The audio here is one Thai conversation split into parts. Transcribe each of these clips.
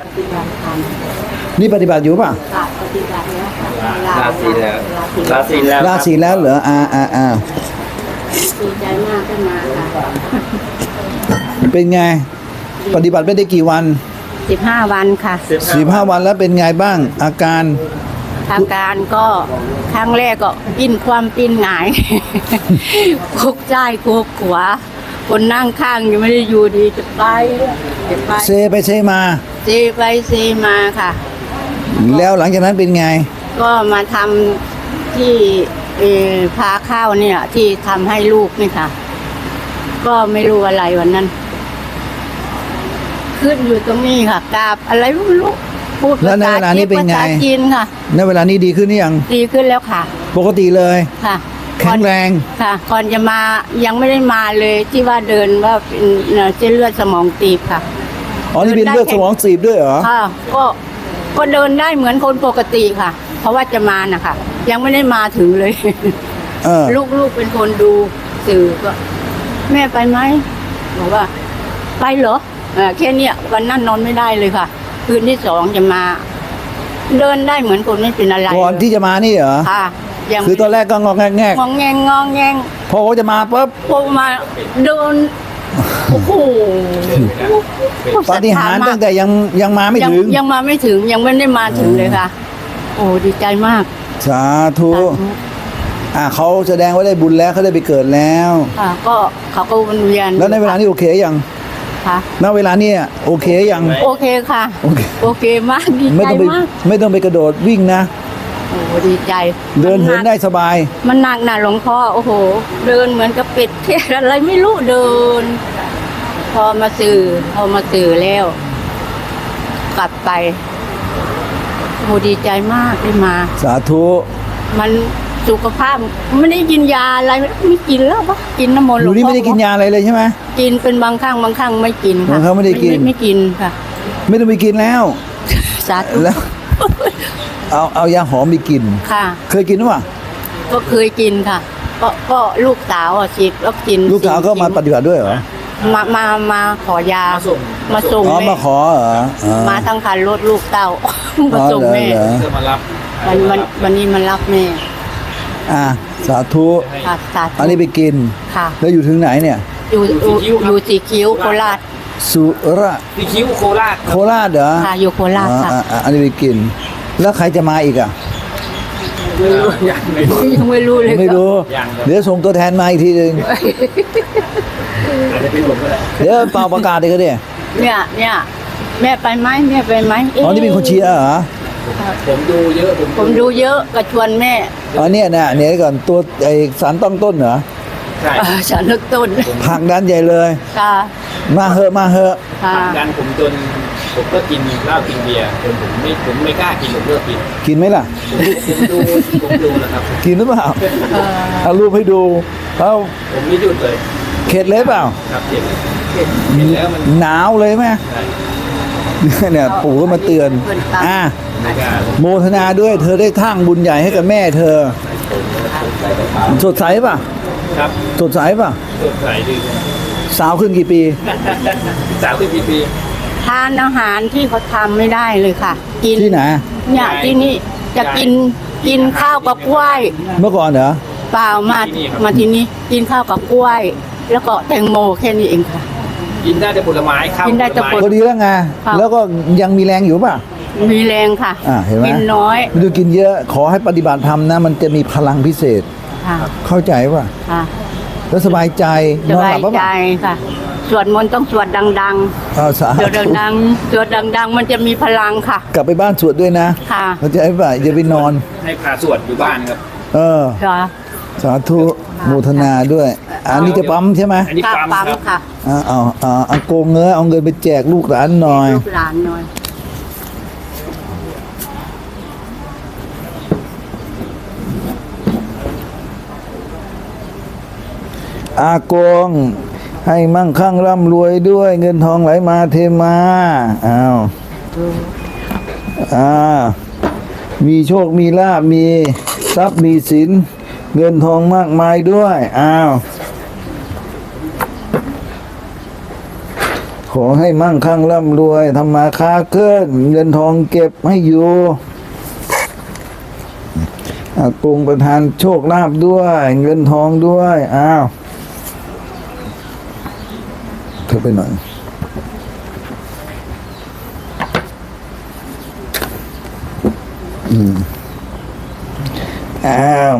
ปฏิบัติธรรมนี่ปฏิบัติอยู่ป่ะค่ะปฏิบัติแล้วค่ะลาศีลแล้วลาศีลลาศีลแล้วราศีแล้วเหรออ่าอ่าอ่าดีใจมากขึ้นมาค่ะเป็นไง ปฏิบัติไม่ได้กี่วันสิบห้าวันค่ะสี่ห้าวันแล้วเป็นไงบ้าง อาการอาการก็ครั้งแรกก็ปิ้นความปิ้นหงายคุกซ้ายคุกขวาคนนั่งข้างยังไม่ได้อยู่ดีจะไปจะไปเซไปเซมาเซไปเซมาค่ะ แล้วหลังจากนั้นเป็นไง ก็มาทำที่เออพาข้าวเนี่ยที่ทำให้ลูกนี่ค่ะ ก็ไม่รู้อะไรวันนั้น ขึ้นอยู่ตรงนี้ค่ะกราบอะไรไม่รู้พูดแล้วในภาษาเวลานี้เป็นไงภาษาจีนค่ะในเวลานี้ดีขึ้นหรือยังดีขึ้นแล้วค่ะ ปกติเลย ค่ะแข็งแรง ค่ะ ก่อนจะมายังไม่ได้มาเลยที่ว่าเดินว่าเป็นเอ่อเส้นเลือดสมองตีบค่ะ อ๋อนี่เป็นเลือดสมองตีบด้วยเหรอค่ะก็ก็เดินได้เหมือนคนปกติค่ะ เพราะว่าจะมานะคะยังไม่ได้มาถึงเลยเออลูกๆเป็นคนดูสื่อก็ แม่ไปไหมบอกว่า ไปเหรอเออแค่เนี้ยวันนั้นนอนไม่ได้เลยค่ะ คืนที่สองจะมา เดินได้เหมือนคนไม่เป็นอะไรก่อนที่จะมานี่เหรอค่ะยังคือตอนแรกก็งอกแงกแงกงองแงงงองแงงพอเขาจะมาปุ๊บพอมาเดิน โอ้โหปาฏิหาริย์ตั้งแต่ยังยังมาไม่ยังถึง ยังมาไม่ถึงยังไม่ได้มาถึงเลยค่ะ โอ้ดีใจมากสาธุสาธุอ่าเขาแสดงว่าได้บุญแล้วเขาได้ไปเกิดแล้ว ค่ะ ก็เขาก็วนเวียนแล้วในเวลานี้โอเคยังค่ะณเวลานี้โอเคยังโอเคค่ะ โอเคโอเคมากดีไม่ใจต้องไปมาก ไม่ต้องไปกระโดดวิ่งนะ โอ้ดีใจเดินเหินได้สบาย มันหนักหนาหลวงพ่อโอ้โห เดินเหมือนกับเป็ดเทศอะไรไม่รู้เดิน พอมาสื่อพอมาสื่อแล้ว กลับไปโอ้ดีใจมากได้มา สาธุ มันสุขภาพไม่ได้กินยาอะไรไม่กินแล้วปะกินน้ำมนต์อหลวยู่งนี่พ่อไม่ได้กินยาอะไรเลยใช่ไหมกินเป็นบางครั้งบางครั้งไม่กินค่ะบางครั้งไม่ได้กินไม่กินค่ะ ไม่ต้องไปกินแล้ว สาธุแล้ว เอาเอายาหอมไปกิน ค่ะ เคยกินหรือเปล่าก็เคยกินค่ะก็ก็ลูกสาวอะฉีดแล้วกินลูกสาวก็มาปฏิบัติด้วยเหรอ มามามาขอยามาส่งอ๋อแม่มาขอเหรออ๋อมาทั้งคันรถลูกเต้ามาอ๋อส่งเหรอแม่เหรอเพื่อมารับวันวันวันนี้มันรับแม่อ่าสาธุค่ะสาธุอันนี้ไปกิน ค่ะ แล้วอยู่ถึงไหนเนี่ย อยู่อยู่อยู่สีคิ้วโคราช สุระที่คิ้วโคราชโคราชเหรอค่ะอยู่โคราชอ๋อค่ะ อะอะอันนี้ไปกิน แล้วใครจะมาอีกอะยังไม่รู้ยังไม่รู้เลยไม่รู้ยังครับเดี๋ยวส่งตัวแทนมาอีกทีหนึ่งอาจจะเป็นผมก็ได้เดี๋ยวเป่าประกาศเลยก็ได้เนี่ยเนี่ยแม่ไปไหมแม่ไปไหมเะอ๋อนี่เป็นคนเชียร์เหรอผมดูเยอะผมผมดูเยอะก็ชวนแม่อ๋อเนี่ยนะเนี่ยก่อนตัวไอสารตั้งต้นเหรอใช่อ่าฉันนึกต้นผลักดันใหญ่เลยค่ะ มาเหอะมาเหอะค่ะผลักดันผมจนผมก็กินเหล้ากินเบียร์จนผมไม่ผมไม่กล้ากินผมเลิกกินกินไหมล่ะผมดูผมดูนะครับ กินหรือเปล่าเออเอารูปให้ดูเอาผมไม่หยุดเลยเข็ดเลยเปล่า ครับเห็นเห็นเห็นแล้วมันหนาวเลยไหมใช่เนี่ยปู่ก็มาเตือน อะไม่กล้าโมทนาด้วย เธอได้ทั้งบุญใหญ่ให้กับแม่เธอ สดใสป่ะ ครับสดใสป่ะสดใสดีสาวขึ้นกี่ปี สาวที่ปีปี ทานอาหารที่เขาทำไม่ได้เลยค่ะ กินที่ไหนเนี่ยที่นี่จะกินกินข้าวกับกล้วย เมื่อก่อนเหรอเปล่ามามาที่นี่กินข้าวกับกล้วย แล้วก็แตงโมแค่นี้เองค่ะ กินได้แต่ผลไม้ข้าวกินได้แต่ผลก็ดีแล้วไงครับแล้วก็ยังมีแรงอยู่ป่ะมีแรงค่ะอ่าเห็นไหมกินน้อยไม่ต้องกินเยอะ ขอให้ปฏิบัติธรรมนะ มันจะมีพลังพิเศษ ค่ะเข้าใจป่ะค่ะแล้วสบายใจสนอนหบาลัยบป่ะใจค่ะ สวดมนต์ต้องสวดดังเอาสาๆธุสวดดังๆสวดดัง ๆ มันจะมีพลังค่ะ กลับไปบ้านสวดด้วยนะค่ะเข้าใจป่ะอย่าไปนอน ให้พาสวดอยู่บ้านครับ เออ ค่ะ สาธุโมทนาด้วย อันนี้จะปั๊มใช่ไหมอันนี้กาปั๊มปั๊มครับ ค่ะอ่าเอาเอาเอาโกงเงอเอาเงินไปแจกลูกหลานหน่อย ลูกหลานหน่อย อากง ให้มั่งคั่งร่ำรวยด้วย เงินทองไหลมาเทมาอ้าวอ่ามีโชคมีลาบมีทรัพย์มีสิน เงินทองมากมายด้วยอ้าวขอให้มั่งคั่งร่ำรวยทำมาค้าขึ้น เงินทองเก็บให้อยู่อากงประทานโชคลาภด้วย เงินทองด้วย อ้าว เธอไปหน่อยอืมอ้าว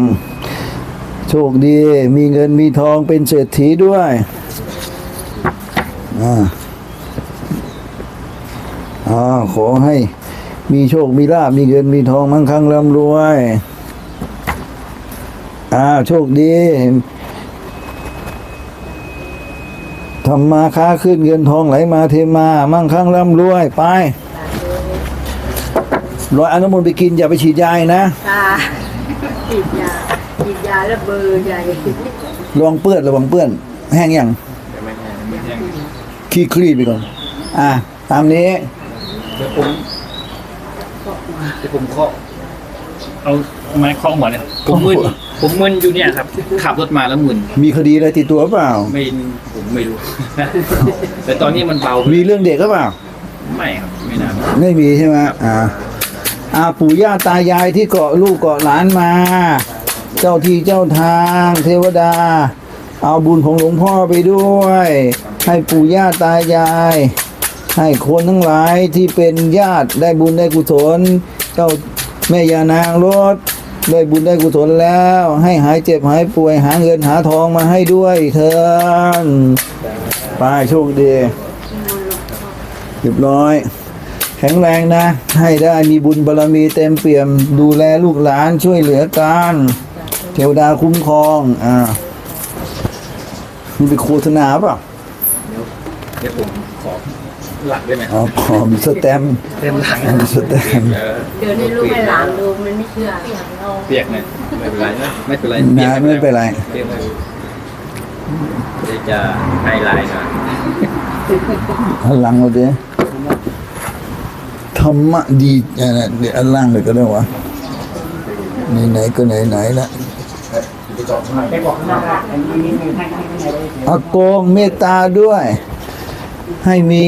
โชคดี มีเงินมีทองเป็นเศรษฐีด้วยอ่าอ่าขอให้มีโชค มีลาบมีเงินมีทองมั่งคั่งร่ำรวย อ่า โชคดี ทำมาค้าขึ้นเงินทองไหลมาเทมา มั่งคั่งร่ำรวยไปร้อยอนุโมทนาไปกินอย่าไปฉีดยาอีกนะค่ะฉีดยาฉีดยาแล้วเบอร์ใหญ่ระวังเปื้อนระวังเปื้อน แห้งยังเดี๋ยวไม่แห้งไม่แห้งขี้คลีดไปก่อน อะ ตามนี้เดี๋ยวผมเดี๋ยวผมเคาะเอาไม้เคาะหัวเนี่ยผมมึนผมมึนอยู่เนี่ยครับขับรถมาแล้วมึนมีคดีอะไรติดตัวเปล่า ไม่ผม ไม่รู้ แต่ตอนนี้มันเบาไปมีเรื่องเด็กก็เปล่า ไม่ครับไม่นานไม่มีใช่ไหมอ่าอ่าปู่ย่าตายายที่เกาะลูกเกาะหลานมา เจ้าที่เจ้าทางเทวดา เอาบุญของหลวงพ่อไปด้วย ให้ปู่ย่าตายาย ให้คนทั้งหลายที่เป็นญาติได้บุญได้กุศลเจ้าแม่ยานางรถ ได้บุญได้กุศลแล้ว ให้หายเจ็บหายป่วยหาเงินหาทองมาให้ด้วยเถินไปโชคดีเรียบร้อย แข็งแรงนะ ให้ได้มีบุญบารรมีเต็มเปี่ยม ดูแลลูกหลานช่วยเหลือกันเทวดาคุ้มครองอ่านี่เป็นโฆษณาเปล่ะเดี๋ยวผมขอ หลักได้ไหมอ๋อขอมีสแตมป์เต็มหลังมีสแตมป์เออเดินให้ลูกให้หลานดูมันไม่เชื่อเปียกเนี่ยไม่เป็นไรนะไม่เป็นไรนะไม่เป็นไรเปียกเลยเดี๋ยวจะไฮไลท์หน่อยหันหลังเราดิธรรมะดีอะเดี๋ยวอันล่างเลยก็ได้วะไหนๆก็ไหนๆละอากงเมตตาด้วย ให้มี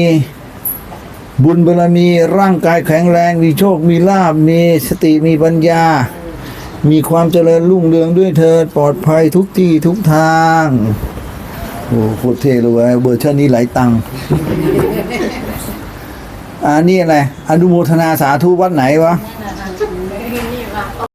บุญบารมีร่างกายแข็งแรง มีโชค มีลาบมีสติมีปัญญา มีความเจริญรุ่งเรืองด้วยเธอปลอดภัยทุกที่ทุกทางโอ้โคตรเท่เลยเว้ยเบอร์ชันนี้หลายตังค์อันนี้อะไรอนุโมทนาสาธุวัดไหนวะ